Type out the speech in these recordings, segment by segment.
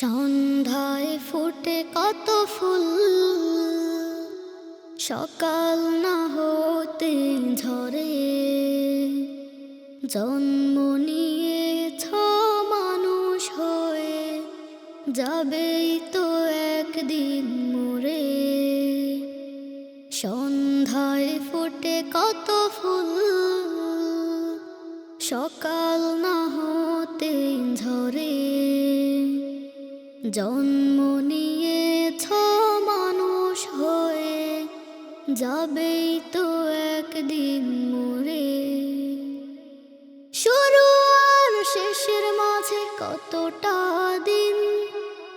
সন্ধ্যায় ফুটে কত ফুল, সকাল না হতে ঝরে। জন্ম নিয়েছ মানুষ হয়ে, যাবেই তো একদিন মরে। সন্ধ্যায় ফুটে কত ফুল, সকাল জন্ম নিয়েছ মানুষ হয়ে, যাবেই তো একদিন মরে। শুরু আর শেষের মাঝে কতটা দিন,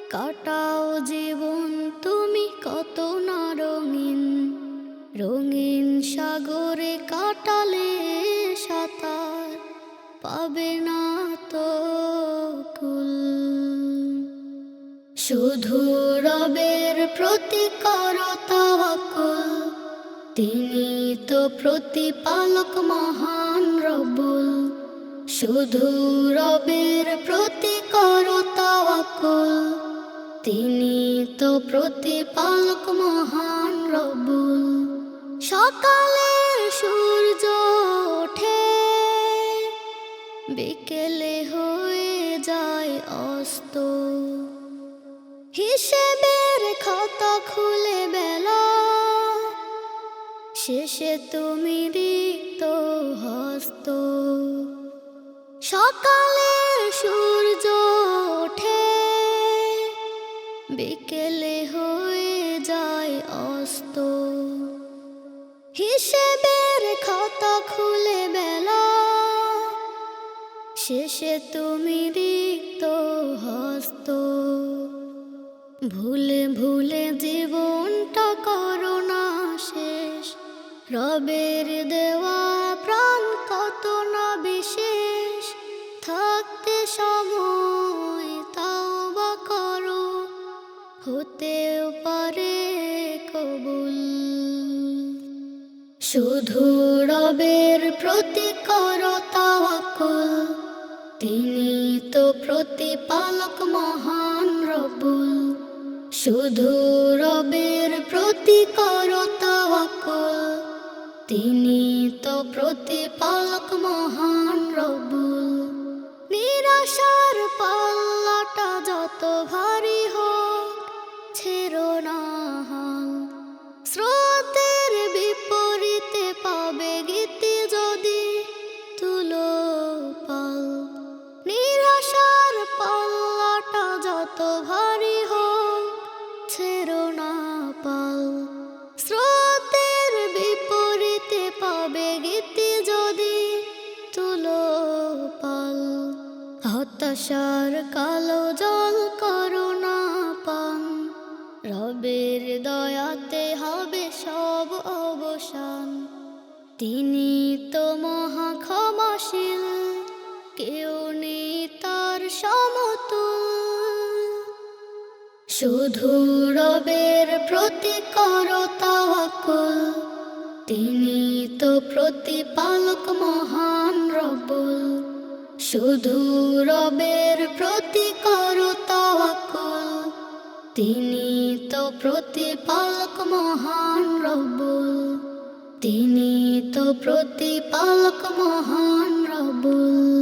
কাটাও জীবন তুমি কত না রঙিন। রঙিন সাগরে কাটালে সাঁতার পাবে না তো শুধু রবের প্রতি তিনি তো প্রতিপালক মহান রবুল শুধু রবের প্রতি তিনি তো প্রতিপালক মহান রবুল সকালের সূর্য ওঠে, বিকেলে হয়ে যায় অস্ত। হিসেবের খাতা খুলে বেলা। শেষে তুমি রিক্ত হস্ত। সকালের সূর্য ওঠে, বিকেলে হয়ে যায় অস্ত। হিসেবের খাতা খুলে বেলা। শেষে তুমি রিক্ত ভুলে ভুলে জীবনটা করো না শেষ। রবের দেওয়া প্রাণ কত না বিশেষ। থাকতে সময় তাও বা করো, হতেও পারে কবুল। শুধু রবের প্রতি করো তাওয়াক্কুল তিনি তো প্রতিপালক মহান রবুল শুধু রবের প্রতি করো তিনি তো প্রতিপালক মহান রবুল। নিরাশার পাল্লাটা হতাশার কালো জল করোনা পান। রবের দয়াতে হবে সব অবসান। তিনি তো মহা ক্ষমাশীল, কেউ নেই তার সমতুল। শুধু রবের প্রতি করো তাওয়াক্কুল, তিনি তো প্রতিপালক মহান রবুল শুধু রবের প্রতি তিনি তো প্রতিপালক মহান রব তিনি তো প্রতিপালক মহান রবুল।